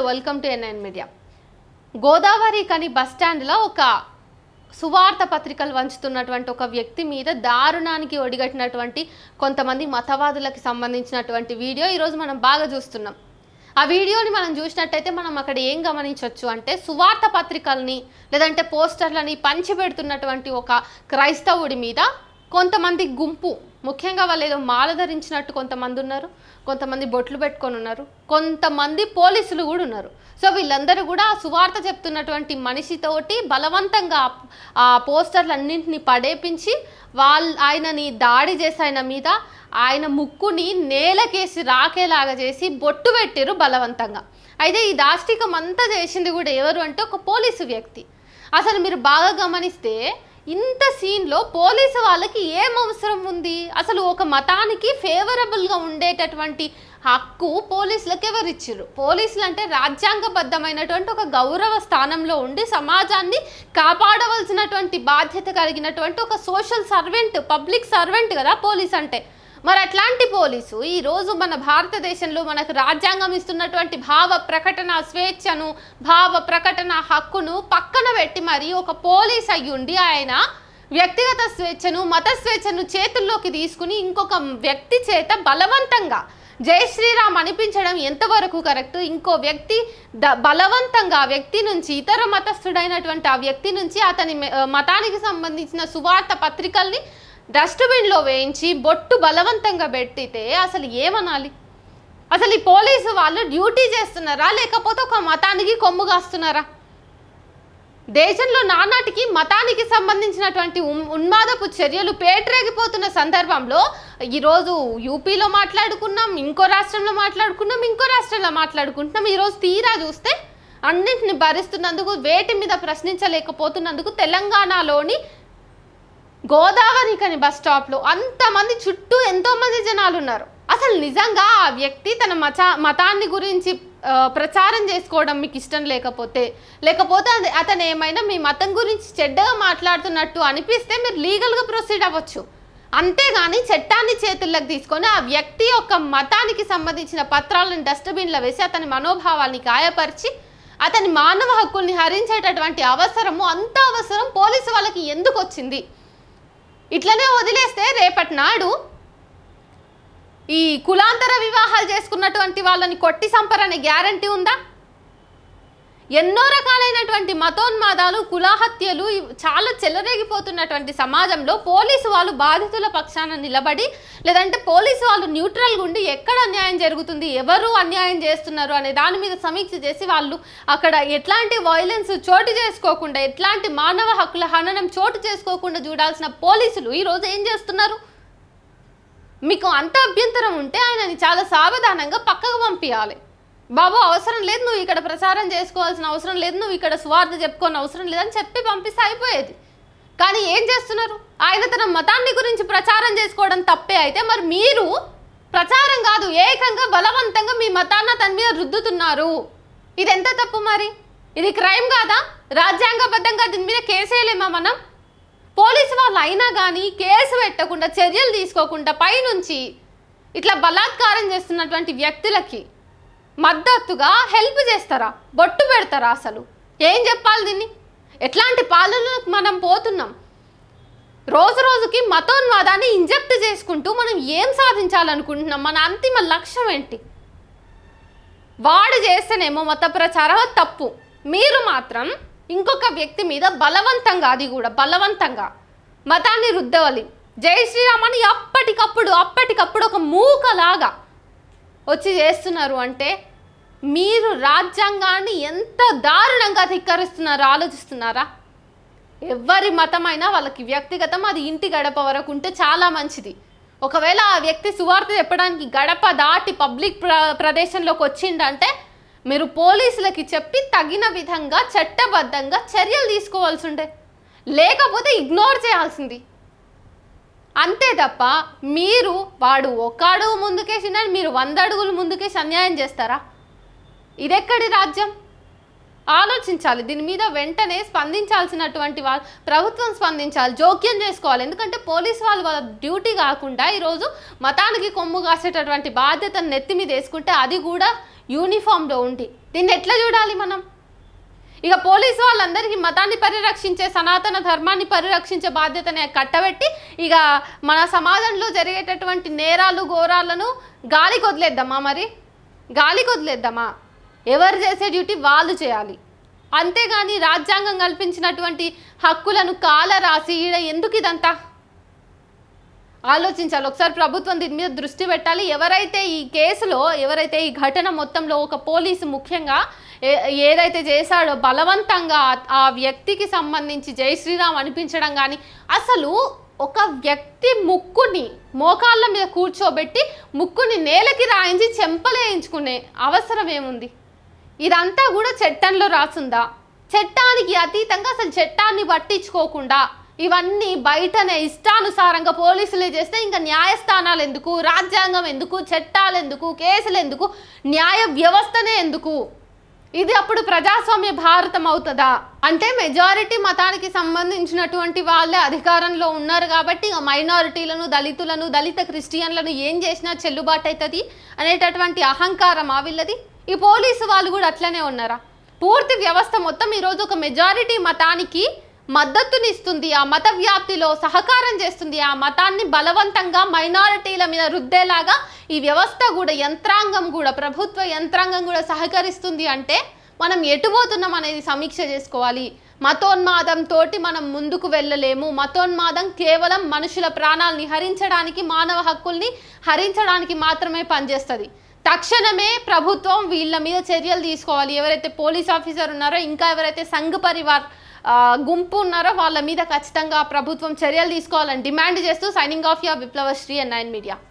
Hello welcome to N nine media. Godavari కని bus స్టాండ్లో ఒక సువార్త పత్రికలు వంచుతున్నటువంటి ఒక వ్యక్తి మీద దారుణానికి ఒడిగట్టినటువంటి కొంతమంది మతవాదులకు సంబంధించినటువంటి వీడియో ఈరోజు మనం బాగా చూస్తున్నాం. ఆ వీడియోని మనం చూసినట్టయితే మనం అక్కడ ఏం గమనించవచ్చు అంటే సువార్త పత్రికల్ని లేదంటే పోస్టర్లని పంచిపెడుతున్నటువంటి ఒక క్రైస్తవుడి మీద కొంతమంది గుంపు ముఖ్యంగా వాళ్ళు ఏదో మాల ధరించినట్టు కొంతమంది ఉన్నారు కొంతమంది బొట్లు పెట్టుకొని ఉన్నారు కొంతమంది పోలీసులు కూడా ఉన్నారు. సో వీళ్ళందరూ కూడా సువార్త చెప్తున్నటువంటి మనిషితోటి బలవంతంగా ఆ- ఆ పోస్టర్లన్నింటినీ పడేపించి వాళ్ళ ఆయనని దాడి చేసి ఆయన మీద ఆయన ముక్కుని నేలకేసి రాకేలాగా చేసి బొట్టు పెట్టారు బలవంతంగా. అయితే ఈ దాష్టికం అంతా చేసింది కూడా ఎవరు అంటే ఒక పోలీసు వ్యక్తి. అసలు మీరు బాగా గమనిస్తే ఇంత సీన్లో పోలీసు వాళ్ళకి ఏం అవసరం ఉంది? అసలు ఒక మతానికి ఫేవరబుల్గా ఉండేటటువంటి హక్కు పోలీసులకు ఎవరు ఇచ్చారు పోలీసులు అంటే రాజ్యాంగబద్ధమైనటువంటి ఒక గౌరవ స్థానంలో ఉండి సమాజాన్ని కాపాడవలసినటువంటి బాధ్యత కలిగినటువంటి ఒక సోషల్ సర్వెంట్ పబ్లిక్ సర్వెంట్ కదా పోలీస్ అంటే మరి అట్లాంటి పోలీసు ఈరోజు మన భారతదేశంలో మనకు రాజ్యాంగం ఇస్తున్నటువంటి భావ ప్రకటన స్వేచ్ఛను భావ ప్రకటన హక్కును పక్కన పెట్టి మరి ఒక పోలీస్ అయ్యుండి ఆయన వ్యక్తిగత స్వేచ్ఛను మత స్వేచ్ఛను చేతుల్లోకి తీసుకుని ఇంకొక వ్యక్తి చేత బలవంతంగా జై శ్రీరామ్ అనిపించడం ఎంతవరకు కరెక్ట్? ఇంకో వ్యక్తి ద బలవంతంగా వ్యక్తి నుంచి ఇతర మతస్థుడైనటువంటి ఆ వ్యక్తి నుంచి అతని మె- మతానికి సంబంధించిన సువార్త పత్రికల్ని డస్ట్బిన్లో వేయించి బొట్టు బలవంతంగా పెట్టితే అసలు ఏమనాలి? అసలు ఈ పోలీసు వాళ్ళు డ్యూటీ చేస్తున్నారా? లేకపోతే ఒక మతానికి కొమ్ము కాస్తున్నారా? దేశంలో నానాటికి మతానికి సంబంధించినటువంటి ఉన్- ఉన్మాదపు చర్యలు పేటరేగిపోతున్న సందర్భంలో ఈరోజు యూపీలో మాట్లాడుకున్నాం ఇంకో రాష్ట్రంలో మాట్లాడుకున్నాం ఇంకో రాష్ట్రంలో మాట్లాడుకుంటున్నాం. ఈరోజు తీరా చూస్తే అన్నింటిని భరిస్తున్నందుకు వేటి మీద ప్రశ్నించలేకపోతున్నందుకు తెలంగాణలోని గోదావరి కని బస్ స్టాప్లో అంతమంది చుట్టూ ఎంతోమంది జనాలు ఉన్నారు అసలు నిజంగా ఆ వ్యక్తి తన మచా మతాన్ని గురించి ప్రచారం చేసుకోవడం మీకు ఇష్టం లేకపోతే లేకపోతే అది- అతను ఏమైనా మీ మతం గురించి చెడ్డగా మాట్లాడుతున్నట్టు అనిపిస్తే మీరు లీగల్గా ప్రొసీడ్ అవ్వచ్చు. అంతేగాని చట్టాన్ని చేతుల్లోకి తీసుకొని ఆ వ్యక్తి యొక్క మతానికి సంబంధించిన పత్రాలను డస్ట్బిన్లో వేసి అతని మనోభావాల్ని గాయపరిచి అతని మానవ హక్కుల్ని హరించేటటువంటి అవసరము అంత అవసరం పోలీసు వాళ్ళకి ఎందుకు వచ్చింది? ఇట్లనే వదిలేస్తే రేపటి నాడు ఈ కులాంతర వివాహాలు చేసుకున్నటువంటి వాళ్ళని కొట్టి సంపరనే గ్యారంటీ ఉందా? ఎన్నో రకాలైనటువంటి మతోన్మాదాలు కులహత్యలు చాలా చెలరేగిపోతున్నటువంటి సమాజంలో పోలీసు వాళ్ళు బాధితుల పక్షాన నిలబడి లేదంటే పోలీసు వాళ్ళు న్యూట్రల్గా ఉండి ఎక్కడ అన్యాయం జరుగుతుంది ఎవరు అన్యాయం చేస్తున్నారు అనే దాని మీద సమీక్ష చేసి వాళ్ళు అక్కడ ఎట్లాంటి వైలెన్స్ చోటు చేసుకోకుండా ఎట్లాంటి మానవ హక్కుల హననం చోటు చేసుకోకుండా చూడాల్సిన పోలీసులు ఈరోజు ఏం చేస్తున్నారు? మీకు అంత అభ్యంతరం ఉంటే ఆయనని చాలా సావధానంగా పక్కకు పంపించాలి బాబు అవసరం లేదు నువ్వు ఇక్కడ ప్రచారం చేసుకోవాల్సిన అవసరం లేదు నువ్వు ఇక్కడ స్వార్థ చెప్పుకోని అవసరం లేదని చెప్పి పంపిస్తే అయిపోయేది. కానీ ఏం చేస్తున్నారు? ఆయన తన మతాన్ని గురించి ప్రచారం చేసుకోవడం తప్పే అయితే మరి మీరు ప్రచారం కాదు ఏకంగా బలవంతంగా మీ మతాన్ని తన మీద రుద్దుతున్నారు. ఇది ఎంత తప్పు మరి? ఇది క్రైమ్ కాదా? రాజ్యాంగబద్ధంగా దీని మీద కేసేయలేమా మనం? పోలీసు వాళ్ళు అయినా కానీ కేసు పెట్టకుండా చర్యలు తీసుకోకుండా పైనుంచి ఇట్లా బలాత్కారం చేస్తున్నటువంటి వ్యక్తులకి మద్దతుగా హెల్ప్ చేస్తారా? బొట్టు పెడతారా అసలు? ఏం చెప్పాలి దీన్ని? ఎట్లాంటి పాలనలకు మనం పోతున్నాం? రోజు రోజుకి మతోన్వాదాన్ని ఇంజెక్ట్ చేసుకుంటూ మనం ఏం సాధించాలనుకుంటున్నాం? మన అంతిమ లక్ష్యం ఏంటి? వాడు చేస్తేనేమో మత ప్రచారం తప్పు. మీరు మాత్రం ఇంకొక వ్యక్తి మీద బలవంతంగా అది కూడా బలవంతంగా మతాన్ని రుద్దవలి. జై శ్రీరామ్ అని అప్పటికప్పుడు అప్పటికప్పుడు ఒక మూకలాగా వచ్చి చేస్తున్నారు అంటే మీరు రాజ్యాంగాన్ని ఎంత దారుణంగా ధిక్కరిస్తున్నారో ఆలోచిస్తున్నారా? ఎవరి మతమైనా వాళ్ళకి వ్యక్తిగతం అది ఇంటి గడప వరకు ఉంటే చాలా మంచిది. ఒకవేళ ఆ వ్యక్తి సువార్త చెప్పడానికి గడప దాటి పబ్లిక్ ప్ర ప్రదేశంలోకి వచ్చిందంటే మీరు పోలీసులకి చెప్పి తగిన విధంగా చట్టబద్ధంగా చర్యలు తీసుకోవాల్సి ఉండే లేకపోతే ఇగ్నోర్ చేయాల్సింది. అంతే తప్ప మీరు వాడు ఒక అడుగు ముందుకేసిందని మీరు వంద అడుగులు ముందుకేసి అన్యాయం చేస్తారా? ఇదెక్కడి రాజ్యం? ఆలోచించాలి. దీని మీద వెంటనే స్పందించాల్సినటువంటి వాళ్ళు ప్రభుత్వం స్పందించాలి. జోక్యం చేసుకోవాలి. ఎందుకంటే పోలీస్ వాళ్ళు వాళ్ళ డ్యూటీ కాకుండా ఈరోజు మతానికి కొమ్ము కాసేటటువంటి బాధ్యతను నెత్తి మీద వేసుకుంటే అది కూడా యూనిఫామ్లో ఉండి. దీన్ని ఎట్లా చూడాలి మనం? ఇక పోలీసు వాళ్ళందరికీ మతాన్ని పరిరక్షించే సనాతన ధర్మాన్ని పరిరక్షించే బాధ్యతనే కట్టబెట్టి ఇక మన సమాజంలో జరిగేటటువంటి నేరాలు ఘోరాలను గాలికి వదిలేద్దామా మరి? గాలికి వదిలేద్దామా? ఎవరు చేసే డ్యూటీ వాళ్ళు చేయాలి. అంతేగాని రాజ్యాంగం కల్పించినటువంటి హక్కులను కాల రాసి ఈడ ఎందుకు ఇదంతా? ఆలోచించాలి. ఒకసారి ప్రభుత్వం దీని మీద దృష్టి పెట్టాలి. ఎవరైతే ఈ కేసులో ఎవరైతే ఈ ఘటన మొత్తంలో ఒక పోలీసు ముఖ్యంగా ఏదైతే చేశాడో బలవంతంగా ఆ వ్యక్తికి సంబంధించి జై శ్రీరామ్ అనిపించడం కానీ అసలు ఒక వ్యక్తి ముక్కుని మోకాళ్ళ మీద కూర్చోబెట్టి ముక్కుని నేలకి రాయించి చెంపలేయించుకునే అవసరం ఏముంది? ఇదంతా కూడా చట్టంలో రాసుందా? చట్టానికి అతీతంగా అసలు చట్టాన్ని పట్టించుకోకుండా ఇవన్నీ బయటనే ఇష్టానుసారంగా పోలీసులే చేస్తే ఇంకా న్యాయస్థానాలు ఎందుకు? రాజ్యాంగం ఎందుకు? చట్టాలు ఎందుకు? కేసులు ఎందుకు? న్యాయ వ్యవస్థనే ఎందుకు? ఇది అప్పుడు ప్రజాస్వామ్య భారతం అవుతుందా? అంటే మెజారిటీ మతానికి సంబంధించినటువంటి వాళ్ళే అధికారంలో ఉన్నారు కాబట్టి మైనారిటీలను దళితులను దళిత క్రిస్టియన్లను ఏం చేసినా చెల్లుబాటు అవుతుంది అనేటటువంటి అహంకారం ఆ వీళ్ళది ఈ పోలీసు వాళ్ళు కూడా అట్లనే ఉన్నారా? పూర్తి వ్యవస్థ మొత్తం ఈరోజు ఒక మెజారిటీ మతానికి మద్దతునిస్తుంది ఆ మత వ్యాప్తిలో సహకారం చేస్తుంది. ఆ మతాన్ని బలవంతంగా మైనారిటీల మీద రుద్దేలాగా ఈ వ్యవస్థ కూడా యంత్రాంగం కూడా ప్రభుత్వ యంత్రాంగం కూడా సహకరిస్తుంది అంటే మనం ఎటుపోతున్నాం అనేది సమీక్ష చేసుకోవాలి. మతోన్మాదం తోటి మనం ముందుకు వెళ్ళలేము. మతోన్మాదం కేవలం మనుషుల ప్రాణాలని హరించడానికి మానవ హక్కుల్ని హరించడానికి మాత్రమే పనిచేస్తుంది. తక్షణమే ప్రభుత్వం వీళ్ళ మీద చర్యలు తీసుకోవాలి. ఎవరైతే పోలీస్ ఆఫీసర్ ఉన్నారో ఇంకా ఎవరైతే సంఘ పరివార్ గుంపు ఉన్నారో వాళ్ళ మీద ఖచ్చితంగా ప్రభుత్వం చర్యలు తీసుకోవాలని డిమాండ్ చేస్తూ సైనింగ్ ఆఫ్ యా విప్లవశ్రీ అండ్ నైన్ మీడియా.